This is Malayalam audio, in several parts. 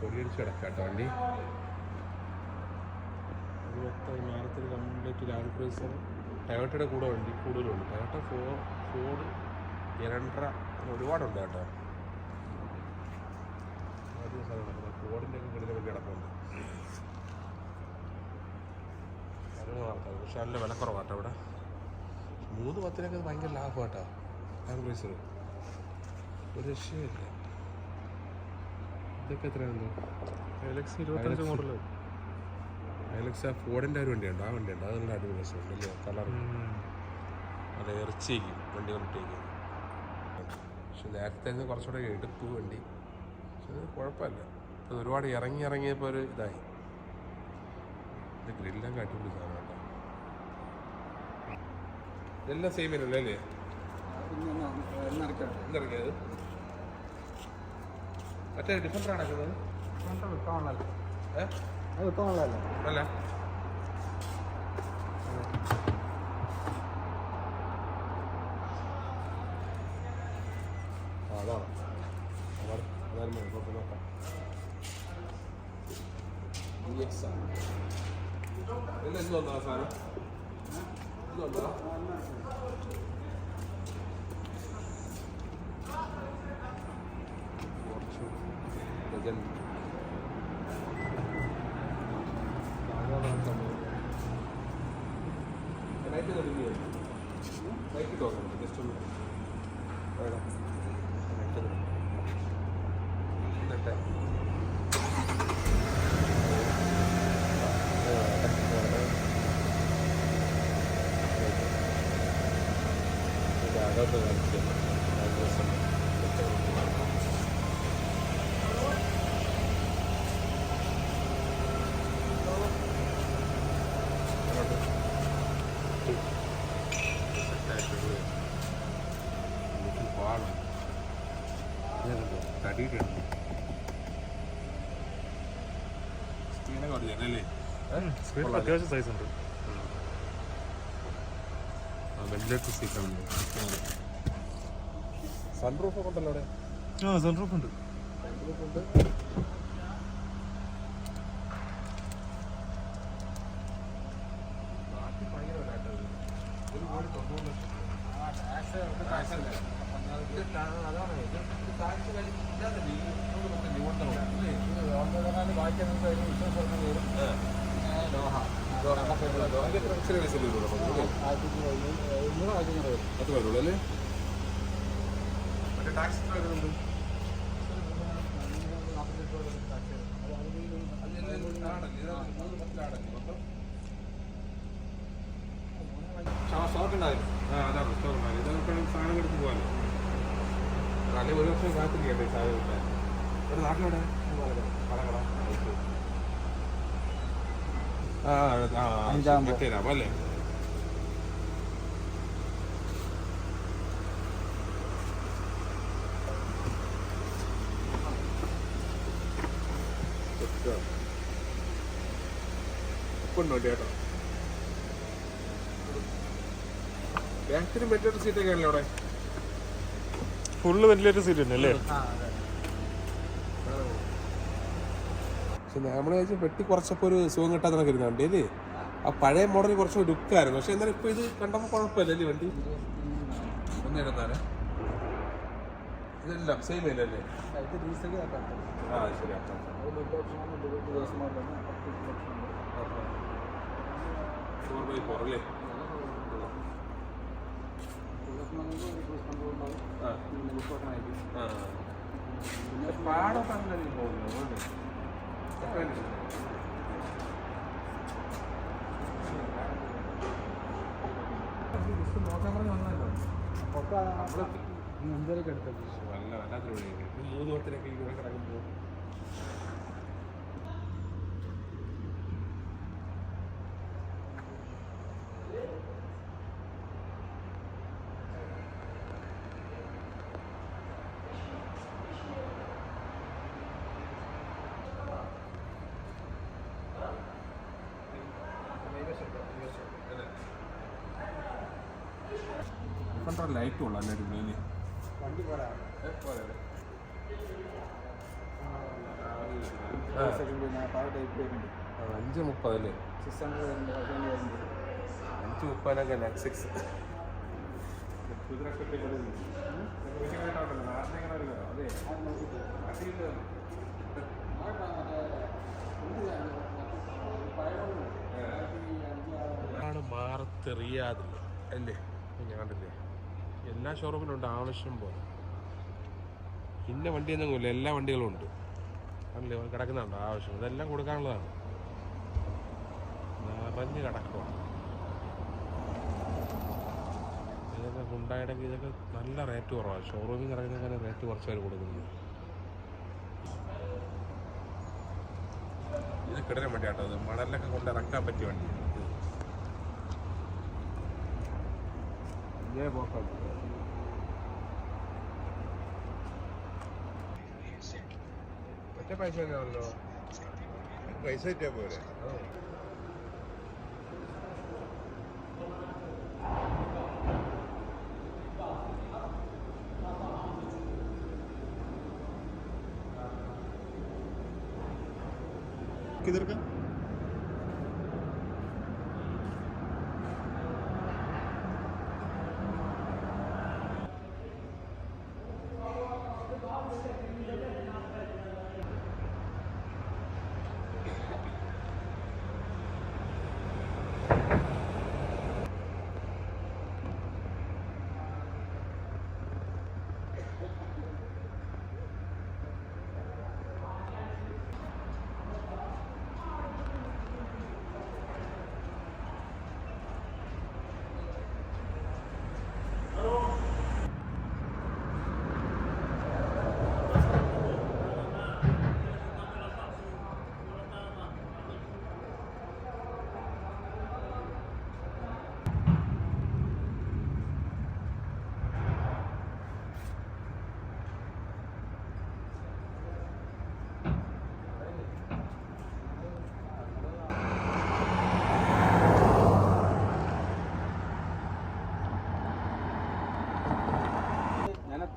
പൊടിയടിച്ച് കിടക്കാട്ടോ കേട്ടോ വണ്ടി മൊത്തം മാരത്തിൽ കംപ്ലീറ്റ് ലാൻഡ് ക്രൂസർ. ടയോട്ടയുടെ കൂടെ വണ്ടി കൂടുതലുണ്ട്. ടയോട്ട ഫോ ഫോർഡ് ഇരണ്ടര ഒരുപാടുണ്ട് കേട്ടോ. ആദ്യ സാധനം ഫോർഡിന്റെ ഒക്കെ കിടന്ന വണ്ടി കിടപ്പുണ്ട് അതിന് വാർത്ത. പക്ഷെ നല്ല വില കുറവാട്ടോ ഇവിടെ മൂന്ന് പത്തിനൊക്കെ ഭയങ്കര ലാഭമാട്ടോ ലാൻഡ് ക്രൂസർ. ഒരു രക്ഷയില്ല ഇതൊക്കെ എത്രയാണ് എലക്സ് ഇരുപത്തഞ്ച് മോഡൽ ഐലക്സ് ആ ഫോർഡിന്റെ ഒരു വണ്ടിയുണ്ട്. ആ വണ്ടിയുണ്ട്. അത് നല്ല അടിപൊളി രസമുണ്ട് അല്ലേ കളർ നല്ല ഇറച്ചിയേക്കും വണ്ടി കൊണ്ടിട്ടേക്ക് പക്ഷെ നേരത്തെ നിന്ന് കുറച്ചുകൂടെ എടുത്തു വണ്ടി. പക്ഷെ അത് കുഴപ്പമില്ല. ഇത് ഒരുപാട് ഇറങ്ങി ഇറങ്ങിയപ്പോൾ ഒരു ഇതായി. ഇത് ഗ്രില്ലൊക്കെ അടിപൊളി സാധനം കേട്ടോ. ഇതെല്ലാം സെയിം അല്ലേ? അല്ലേ എന്തിറങ്ങിയത് മറ്റേ ഡിഫറന്റ് ആണ് ഇത്? ഏഹ് അല്ല. ആ, അതാണ് അവർ അതായത് മതി കുഴപ്പം നോക്കാം EX ആണ്. ഇതിൽ എന്ത് വന്നതാ സാധനം ഇത് വന്നതാ Legend. ലൈറ്റ് തുടങ്ങിയോ ലൈറ്റ് നോക്കണം ജസ്റ്റ് ഒന്ന് വേണം ലൈറ്റ് എന്നിട്ട് അകത്ത് കാണിച്ചു പാടാണ് തടിയിട്ടുണ്ട് സ്ക്രീനൊക്കെ പറഞ്ഞല്ലേ സ്ക്രീനിൽ അത്യാവശ്യം സൈസ് ഉണ്ട്. വെന്റിലേറ്റർ സീറ്റാണ് സൺറൂഫ് ഒക്കെ ഉണ്ടല്ലോ അവിടെ? ആ സൺറൂഫ് ഉണ്ട്. സൺറൂഫ് ഉണ്ട് നാട്ടിൽ ഭയങ്കര വില കേട്ടോ ഇത്. ഒരു കോടി തൊണ്ണൂറ് ലക്ഷം അത് വരുള്ളൂ അല്ലേ? മറ്റേ ടാക്സ് എത്ര വരുന്നുണ്ട് സ്റ്റോക്ക് ഉണ്ടായിരുന്നു ആ അതാണ് സ്റ്റോക്ക് ഉണ്ടായിരുന്നു ഇതൊക്കെ സാധനം എടുത്ത് അല്ലെങ്കിൽ ഒരു വർഷം കാത്തിരിക്കട്ടെ സാധനം ഒരു നാട്ടിലെവിടെ? കടകട ലാഭം അല്ലേ? ഉപ്പുണ്ടോ ചേട്ടോ ബാക്കിന് സീറ്റ് സീറ്റൊക്കെ ആണല്ലോ അവിടെ. ഫുള്ള് വെന്റിലേറ്റർ സീറ്റ് തന്നെ അല്ലേ പക്ഷെ നമ്മൾ വെച്ച് വെട്ടി കുറച്ചപ്പോൾ ഒരു സുഖം കിട്ടാത്ത കരുതുന്ന വണ്ടി അല്ലേ? ആ പഴയ മോഡൽ കുറച്ച് ലുക്കായിരുന്നു പക്ഷെ എന്നാലും ഇപ്പൊ ഇത് കണ്ടപ്പോൾ കുഴപ്പമില്ല അല്ലേ വണ്ടി? ഒന്ന് ഇതെല്ലാം സെയിം അല്ലേ? ആ ശരി ഫോർ ബൈ ഫോർ അല്ലേ? ആ. ആ. പാടൊക്കെ അങ്ങനെ പോകുന്നു വല്ല വല്ലാത്തൊരു വഴിയാണ് മൂന്ന് വർഷത്തിലൊക്കെ ഇവിടെ കിടക്കുമ്പോൾ കണ്ടോ ലൈറ്റും ഉള്ള അല്ലേ അടിപൊളി വണ്ടി പോരാ ഏ, പോരെ, അല്ലേ? ആ, സെക്കൻഡ് വരുന്ന ലൈറ്റ് ഉള്ളു അഞ്ച് അല്ലേ ഫൈവ് ഹൺഡ്രഡ് വരുന്നുണ്ട് അഞ്ച് മുപ്പതിനൊക്കെ നെക്സ്റ്റ് സിക്സ് ആണ് മാറത്ത് റിയാദിൽ അല്ലേ? ഞാൻ കണ്ടില്ലേ? എല്ലാ ഷോറൂമിലും ഉണ്ട് ആവശ്യം പോലെ. ഇന്ന വണ്ടിയൊന്നുമില്ല എല്ലാ വണ്ടികളും ഉണ്ട്. അല്ലേ കിടക്കുന്നുണ്ട് ആവശ്യം. ഇതെല്ലാം കൊടുക്കാനുള്ളതാണ്. നിറഞ്ഞ് കിടക്കുക ഇതൊക്കെ ഉണ്ടായുടെ ഇതൊക്കെ നല്ല റേറ്റ് കുറവാണ്. ഷോറൂമിൽ കിടക്കുന്നതിനേക്കാൾ റേറ്റ് കുറച്ച് പേര് കൊടുക്കുന്നത് ഇത് കിടന വണ്ടിയാട്ടോ. മണലിലൊക്കെ കൊണ്ട് ഇറക്കാൻ പറ്റിയ जय बोका कितने पैसे ले लो पैसे क्या बोल रहे किधर का?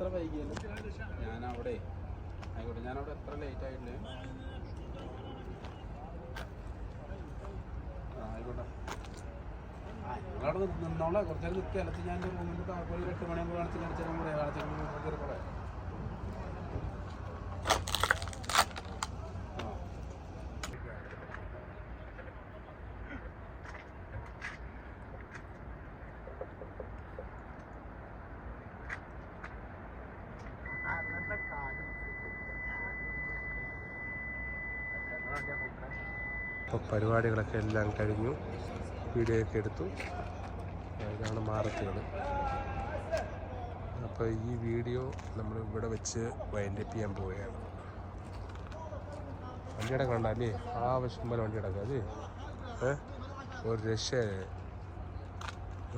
എത്ര വൈകിയല്ലോ ഞാൻ ആയിക്കോട്ടെ ഞാൻ അവിടെ എത്ര ലേറ്റ് ആയിട്ടില്ലേ? ആയിക്കോട്ടെ. ആ നിങ്ങളവിടെ നിന്നോളെ. കുറച്ചേരം നിൽക്കുക അല്ലെങ്കിൽ ഞാൻ റൂമിൽ കാർബോയിൽ എട്ട് മണിയാകുമ്പോൾ കാണിച്ച് കാണിച്ചാൽ പറയാം. കാണിച്ചാൽ ചെറുപ്പം അപ്പോൾ പരിപാടികളൊക്കെ എല്ലാം കഴിഞ്ഞു. വീഡിയോ ഒക്കെ എടുത്തു. ഇതാണ് മാറത്തുകൾ. അപ്പോൾ ഈ വീഡിയോ നമ്മൾ ഇവിടെ വെച്ച് വൈൻഡപ്പ് ചെയ്യാൻ പോവുകയാണ്. വണ്ടി കിടക്കണ്ട അല്ലേ? ആവശ്യം പോലെ വണ്ടി കിടക്കുക അല്ലേ? ഏ? ഒരു രക്ഷ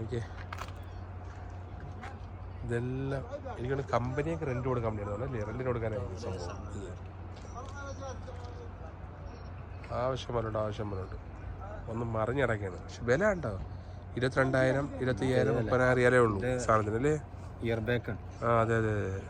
ഓക്കെ ഇതെല്ലാം എനിക്കൊന്ന് കമ്പനിയൊക്കെ റെന്റ് കൊടുക്കാൻ വേണ്ടിയാണ് അല്ലേ? റെന്റിന് കൊടുക്കാനായിരിക്കും സംഭവം. ആവശ്യം പോലുണ്ട് ആവശ്യം പോലുണ്ട് ഒന്ന് മറിഞ്ഞിടക്കാണ്. പക്ഷെ വില ഉണ്ടോ ഇരുപത്തിരണ്ടായിരം ഇരുപത്തയ്യായിരം മുപ്പതിനായിരം റിയാലേ ഉള്ളൂ സാധനത്തിന് അല്ലേ? ഇയർ ബാക്ക് ആ അതെ അതെ അതെ.